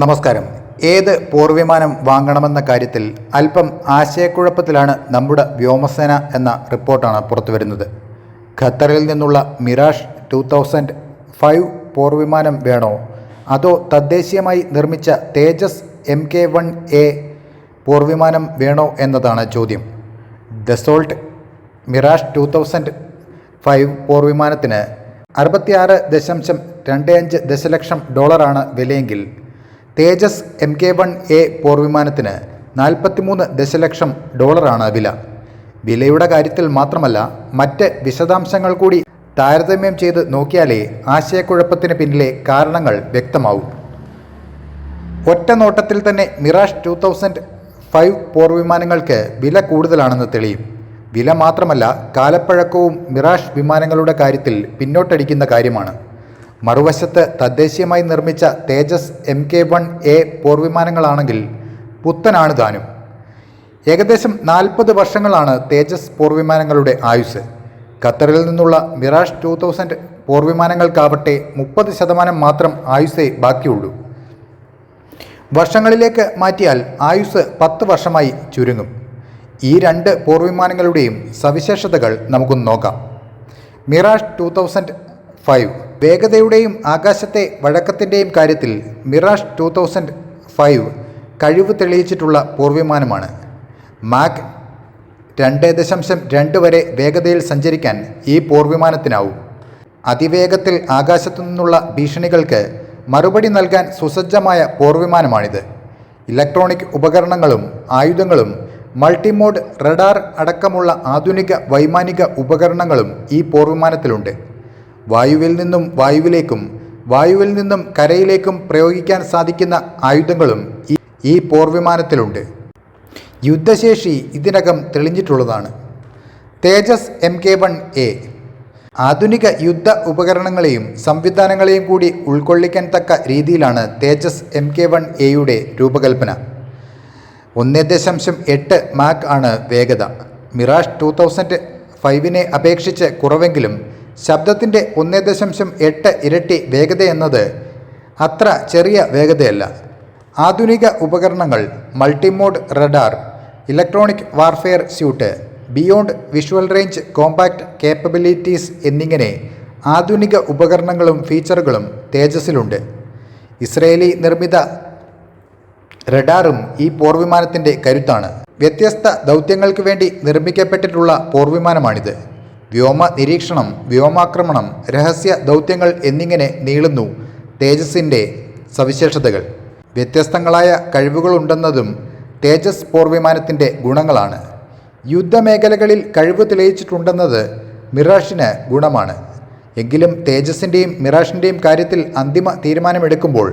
നമസ്കാരം. ഏത് പോർവിമാനം വാങ്ങണമെന്ന കാര്യത്തിൽ അല്പം ആശയക്കുഴപ്പത്തിലാണ് നമ്മുടെ വ്യോമസേന എന്ന റിപ്പോർട്ടാണ് പുറത്തുവരുന്നത്. ഖത്തറിൽ നിന്നുള്ള മിറാഷ് ടു തൗസൻഡ് ഫൈവ് പോർവിമാനം വേണോ? അതോ തദ്ദേശീയമായി നിർമ്മിച്ച Tejas M K one A പോർവിമാനം വേണോ എന്നതാണ് ചോദ്യം. Dassault Mirage two thousand five പോർവിമാനത്തിന് അറുപത്തിയാറ് ദശാംശം രണ്ട് അഞ്ച് ദശലക്ഷം ഡോളറാണ് വിലയെങ്കിൽ Tejas M K one A പോർവിമാനത്തിന് നാൽപ്പത്തിമൂന്ന് ദശലക്ഷം ഡോളറാണ് വില. വിലയുടെ കാര്യത്തിൽ മാത്രമല്ല മറ്റ് വിശദാംശങ്ങൾ കൂടി താരതമ്യം ചെയ്ത് നോക്കിയാലേ ആശയക്കുഴപ്പത്തിന് പിന്നിലെ കാരണങ്ങൾ വ്യക്തമാവും. ഒറ്റ നോട്ടത്തിൽ തന്നെ മിറാഷ് ടു തൗസൻഡ് ഫൈവ് പോർവിമാനങ്ങൾക്ക് വില കൂടുതലാണെന്ന് തെളിയും. വില മാത്രമല്ല കാലപ്പഴക്കവും മിറാഷ് വിമാനങ്ങളുടെ കാര്യത്തിൽ പിന്നോട്ടടിക്കുന്ന കാര്യമാണ്. മറുവശത്ത് തദ്ദേശീയമായി നിർമ്മിച്ച Tejas M K one A പോർവിമാനങ്ങളാണെങ്കിൽ പുത്തനാണ് താനും. ഏകദേശം നാൽപ്പത് വർഷങ്ങളാണ് തേജസ് പോർവിമാനങ്ങളുടെ ആയുസ് ഖത്തറിൽ നിന്നുള്ള മിറാഷ് ടു തൗസൻഡ് പോർവിമാനങ്ങൾക്കാവട്ടെ മുപ്പത് ശതമാനം മാത്രം ആയുസേ ബാക്കിയുള്ളൂ. വർഷങ്ങളിലേക്ക് മാറ്റിയാൽ ആയുസ് പത്ത് വർഷമായി ചുരുങ്ങും. ഈ രണ്ട് പോർവിമാനങ്ങളുടെയും സവിശേഷതകൾ നമുക്കൊന്ന് നോക്കാം. മിറാഷ് ടു തൗസൻഡ് ഫൈവ് വേഗതയുടെയും ആകാശത്തെ വഴക്കത്തിന്റെയും കാര്യത്തിൽ മിറാഷ് ടു തൗസൻഡ് ഫൈവ് കഴിവ് തെളിയിച്ചിട്ടുള്ള പൂർവിമാനമാണ്. മാക് രണ്ട് ദശാംശം രണ്ട് വരെ വേഗതയിൽ സഞ്ചരിക്കാൻ ഈ പോർവിമാനത്തിനാവും. അതിവേഗത്തിൽ ആകാശത്തു നിന്നുള്ള ഭീഷണികൾക്ക് മറുപടി നൽകാൻ സുസജ്ജമായ പോർവിമാനമാണിത്. ഇലക്ട്രോണിക് ഉപകരണങ്ങളും ആയുധങ്ങളും മൾട്ടിമോഡ് റഡാർ അടക്കമുള്ള ആധുനിക വൈമാനിക ഉപകരണങ്ങളും ഈ പോർവിമാനത്തിലുണ്ട്. വായുവിൽ നിന്നും വായുവിലേക്കും വായുവിൽ നിന്നും കരയിലേക്കും പ്രയോഗിക്കാൻ സാധിക്കുന്ന ആയുധങ്ങളും ഈ പോർവിമാനത്തിലുണ്ട്. യുദ്ധശേഷി ഇതിനകം തെളിഞ്ഞിട്ടുള്ളതാണ്. Tejas M K one A. ആധുനിക യുദ്ധ ഉപകരണങ്ങളെയും സംവിധാനങ്ങളെയും കൂടി ഉൾക്കൊള്ളിക്കാൻ തക്ക രീതിയിലാണ് തേജസ് എം കെ വൺ എയുടെ രൂപകൽപ്പന. ഒന്നേ ദശാംശം എട്ട് മാക് ആണ് വേഗത. മിറാഷ് ടു തൗസൻഡ് ഫൈവിനെ അപേക്ഷിച്ച് കുറവെങ്കിലും ശബ്ദത്തിന്റെ ഒന്ന് ദശാംശം എട്ട് ഇരട്ടി വേഗതയെന്നത് അത്ര ചെറിയ വേഗതയല്ല. ആധുനിക ഉപകരണങ്ങൾ multimode radar electronic warfare suite beyond visual range compact capabilities എന്നിങ്ങനെ ആധുനിക ഉപകരണങ്ങളും ഫീച്ചറുകളും തേജസ്സിലുണ്ട്. ഇസ്രയേലി നിർമ്മിത റഡാറും ഈ പോർവിമാനത്തിന്റെ കരുത്താണ്. വ്യത്യസ്ത ദൗത്യങ്ങൾക്ക് വേണ്ടി നിർമ്മിക്കപ്പെട്ടിട്ടുള്ള പോർവിമാനമാണിത്. വ്യോമ നിരീക്ഷണം വ്യോമാക്രമണം രഹസ്യ ദൗത്യങ്ങൾ എന്നിങ്ങനെ നീളുന്നു തേജസ്സിന്റെ സവിശേഷതകൾ. വ്യത്യസ്തങ്ങളായ കഴിവുകളുണ്ടെന്നതും തേജസ് പോർവിമാനത്തിന്റെ ഗുണങ്ങളാണ്. യുദ്ധമേഖലകളിൽ കഴിവ് തെളിയിച്ചിട്ടുണ്ടെന്നത് മിറാഷിന് ഗുണമാണ്. എങ്കിലും തേജസിന്റെയും മിറാഷിന്റെയും കാര്യത്തിൽ അന്തിമ തീരുമാനമെടുക്കുമ്പോൾ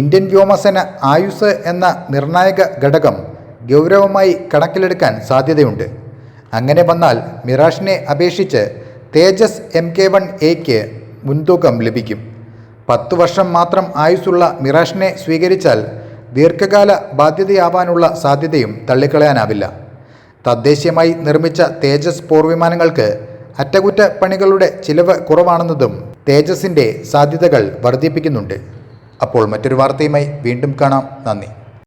ഇന്ത്യൻ വ്യോമസേന ആയുസ് എന്ന നിർണായക ഘടകം ഗൗരവമായി കണക്കിലെടുക്കാൻ സാധ്യതയുണ്ട്. അങ്ങനെ വന്നാൽ മിറാഷിനെ അപേക്ഷിച്ച് തേജസ് എം കെ വൺ എക്ക് മുൻതൂക്കം ലഭിക്കും. പത്ത് വർഷം മാത്രം ആയുസ്സുള്ള മിറാഷിനെ സ്വീകരിച്ചാൽ ദീർഘകാല ബാധ്യതയാവാനുള്ള സാധ്യതയും തള്ളിക്കളയാനാവില്ല. തദ്ദേശീയമായി നിർമ്മിച്ച തേജസ് പോർവിമാനങ്ങൾക്ക് അറ്റകുറ്റപ്പണികളുടെ ചിലവ് കുറവാണെന്നതും തേജസിന്റെ സാധ്യതകൾ വർദ്ധിപ്പിക്കുന്നുണ്ട്. അപ്പോൾ മറ്റൊരു വാർത്തയുമായി വീണ്ടും കാണാം. നന്ദി.